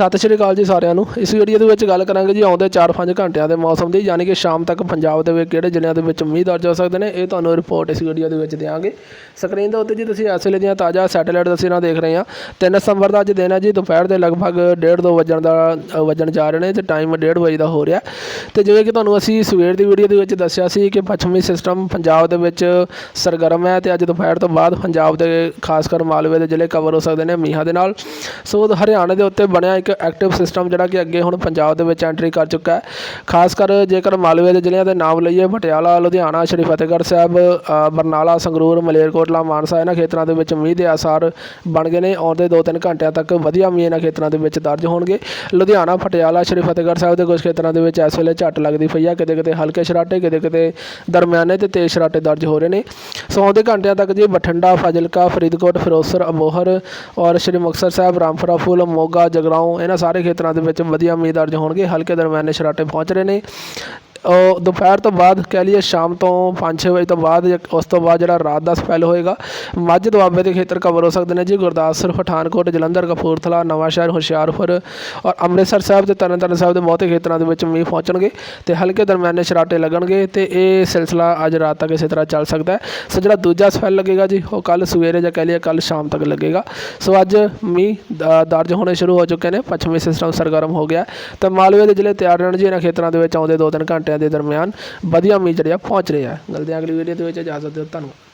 ਸਤਿ ਸ਼੍ਰੀ ਅਕਾਲ ਜੀ ਸਾਰਿਆਂ ਨੂੰ। ਇਸ ਵੀਡੀਓ ਦੇ ਵਿੱਚ ਗੱਲ ਕਰਾਂਗੇ ਜੀ ਆਉਂਦੇ 4-5 ਘੰਟਿਆਂ ਦੇ ਮੌਸਮ ਦੀ ਯਾਨੀ ਕਿ ਸ਼ਾਮ ਤੱਕ ਪੰਜਾਬ ਦੇ ਵਿੱਚ ਕਿਹੜੇ ਜ਼ਿਲ੍ਹਿਆਂ ਦੇ ਵਿੱਚ ਮੀਂਹ ਦਰਜ ਹੋ ਸਕਦੇ ਨੇ ਇਹ ਤੁਹਾਨੂੰ ਰਿਪੋਰਟ ਇਸ ਵੀਡੀਓ ਦੇ ਵਿੱਚ ਦਿਆਂਗੇ। ਸਕਰੀਨ ਦੇ ਉੱਤੇ ਜੀ ਤੁਸੀਂ ਇਸ ਵੇਲੇ ਦੀਆਂ ਤਾਜ਼ਾ ਸੈਟੇਲਾਈਟ ਤਸਵੀਰਾਂ ਦੇਖ ਰਹੇ ਆ 3 ਦਸੰਬਰ ਦਾ ਅੱਜ ਦਿਨ ਹੈ ਜੀ ਦੁਪਹਿਰ ਦੇ ਲਗਭਗ 1:30 ਵਜਣ ਦਾ ਅ, ਵੱਜਣ ਜਾ ਰਹੇ ਨੇ ਤੇ ਟਾਈਮ 1:30 ਵਜੇ ਦਾ ਹੋ ਰਿਹਾ ਤੇ ਜਿਵੇਂ ਕਿ ਤੁਹਾਨੂੰ ਅਸੀਂ ਸਵੇਰ ਦੀ ਵੀਡੀਓ ਦੇ ਵਿੱਚ ਦੱਸਿਆ ਸੀ ਕਿ ਪੱਛਮੀ ਸਿਸਟਮ ਪੰਜਾਬ ਦੇ ਵਿੱਚ ਸਰਗਰਮ ਹੈ ਤੇ ਅੱਜ ਦੁਪਹਿਰ ਤੋਂ ਬਾਅਦ ਪੰਜਾਬ ਦੇ ਖਾਸ ਕਰ ਮਾਲਵੇ ਦੇ ਜ਼ਿਲ੍ਹੇ ਕਵਰ ਹੋ ਸਕਦੇ ਨੇ ਮੀਂਹਾਂ ਦੇ ਨਾਲ। ਸੋ ਹਰਿਆਣਾ ਦੇ ਉੱਤੇ ਬਣਿਆ ਇੱਕ ਇੱਕ ਐਕਟਿਵ ਸਿਸਟਮ ਜਿਹੜਾ ਕਿ ਅੱਗੇ ਹੁਣ ਪੰਜਾਬ ਦੇ ਵਿੱਚ ਐਂਟਰੀ ਕਰ ਚੁੱਕਾ ਹੈ। ਖਾਸ ਕਰ ਜੇਕਰ ਮਾਲਵੇ ਦੇ ਜ਼ਿਲ੍ਹਿਆਂ ਦੇ ਨਾਮ ਲਈਏ, ਪਟਿਆਲਾ, ਲੁਧਿਆਣਾ, ਸ਼੍ਰੀ ਫਤਿਹਗੜ੍ਹ ਸਾਹਿਬ ਬਰਨਾਲਾ, ਸੰਗਰੂਰ, ਮਲੇਰਕੋਟਲਾ, ਮਾਨਸਾ, ਇਹਨਾਂ ਖੇਤਰਾਂ ਦੇ ਵਿੱਚ ਮੀਂਹ ਦੇ ਆਸਾਰ ਬਣ ਗਏ ਨੇ। ਆਉਂਦੇ 2-3 ਘੰਟਿਆਂ ਤੱਕ ਵਧੀਆ ਮੀਂਹ ਇਹਨਾਂ ਖੇਤਰਾਂ ਦੇ ਵਿੱਚ ਦਰਜ ਹੋਣਗੇ। ਲੁਧਿਆਣਾ, ਪਟਿਆਲਾ, ਸ਼੍ਰੀ ਫਤਿਹਗੜ੍ਹ ਸਾਹਿਬ ਦੇ ਕੁਝ ਖੇਤਰਾਂ ਦੇ ਵਿੱਚ ਇਸ ਵੇਲੇ ਝੱਟ ਲੱਗਦੀ ਪਈ ਆ। ਕਿਤੇ ਕਿਤੇ ਹਲਕੇ ਸ਼ਰਾਟੇ ਕਿਤੇ ਕਿਤੇ ਦਰਮਿਆਨੇ ਤੇ ਤੇਜ਼ ਸ਼ਰਾਟੇ ਦਰਜ ਹੋ ਰਹੇ ਨੇ। ਸੋ ਆਉਂਦੇ ਘੰਟਿਆਂ ਤੱਕ ਜੀ ਬਠਿੰਡਾ, ਫਾਜ਼ਿਲਕਾ, ਫਰੀਦਕੋਟ, ਫਿਰੋਜ਼ਪੁਰ, ਅਬੋਹਰ ਔਰ ਸ਼੍ਰੀ ਮੁਕਤਸਰ ਸਾਹਿਬ, ਰਾਮਪੁਰਾ, ਫੂਲ, ਮੋਗਾ, ਜਗਰਾਉਂ ਇਹਨਾਂ ਸਾਰੇ ਖੇਤਰਾਂ ਦੇ ਵਿੱਚ ਵਧੀਆ ਉਮੀਦ ਅਰਜ ਹੋਣਗੇ, ਹਲਕੇ ਦਰਮਿਆਨੇ ਸਰਾਟੇ ਪਹੁੰਚ ਰਹੇ ਨੇ। ਦੁਪਹਿਰ ਤੋਂ ਬਾਅਦ ਕਹਿ ਲਈਏ ਸ਼ਾਮ ਤੋਂ 5-6 ਵਜੇ ਤੋਂ ਬਾਅਦ ਜਾਂ ਉਸ ਤੋਂ ਬਾਅਦ ਜਿਹੜਾ ਰਾਤ ਦਾ ਸਪੈਲ ਹੋਏਗਾ, ਮੱਝ ਦੁਆਬੇ ਦੇ ਖੇਤਰ ਕਵਰ ਹੋ ਸਕਦੇ ਨੇ ਜੀ ਗੁਰਦਾਸਪੁਰ ਪਠਾਨਕੋਟ, ਜਲੰਧਰ, ਕਪੂਰਥਲਾ, ਨਵਾਂਸ਼ਹਿਰ, ਹੁਸ਼ਿਆਰਪੁਰ ਔਰ ਅੰਮ੍ਰਿਤਸਰ ਸਾਹਿਬ ਤੇ ਤਰਨਤਾਰਨ ਸਾਹਿਬ ਦੇ ਬਹੁਤੇ ਖੇਤਰਾਂ ਦੇ ਵਿੱਚ ਮੀਂਹ ਪਹੁੰਚਣਗੇ ਤੇ ਹਲਕੇ ਦਰਮਿਆਨੇ ਸ਼ਰਾਟੇ ਲੱਗਣਗੇ ਤੇ ਇਹ ਸਿਲਸਿਲਾ ਅੱਜ ਰਾਤ ਤੱਕ ਇਸੇ ਤਰ੍ਹਾਂ ਚੱਲ ਸਕਦਾ ਹੈ। ਸੋ ਜਿਹੜਾ ਦੂਜਾ ਸਪੈਲ ਲੱਗੇਗਾ ਜੀ, ਉਹ ਕੱਲ ਸਵੇਰੇ ਜਾਂ ਕਹਿ ਲਈਏ ਕੱਲ ਸ਼ਾਮ ਤੱਕ ਲੱਗੇਗਾ। ਸੋ ਅੱਜ ਮੀਂਹ ਦਰਜ ਹੋਣੇ ਸ਼ੁਰੂ ਹੋ ਚੁੱਕੇ ਨੇ, ਪੱਛਮੀ ਸਿਸਟਮ ਸਰਗਰਮ ਹੋ ਗਿਆ ਤੇ ਮਾਲਵੇ ਦੇ ਜ਼ਿਲ੍ਹੇ ਤਿਆਰ ਰਹਿਣ ਜੀ, ਇਹਨਾਂ ਖੇਤਰਾਂ ਦੇ ਵਿੱਚ ਆਉਂਦੇ 2-3 ਘੰਟਿਆਂ ਦੇ ਦਰਮਿਆਨ ਵਧੀਆ ਮੀਂਹ ਜਿਹੜਾ ਪਹੁੰਚ ਰਿਹਾ ਹੈ ਮਿਲਦੇ ਹਾਂ ਅਗਲੀ ਵੀਡੀਓ ਦੇ ਵਿੱਚ। ਇਜਾਜ਼ਤ ਦਿਓ, ਧੰਨਵਾਦ।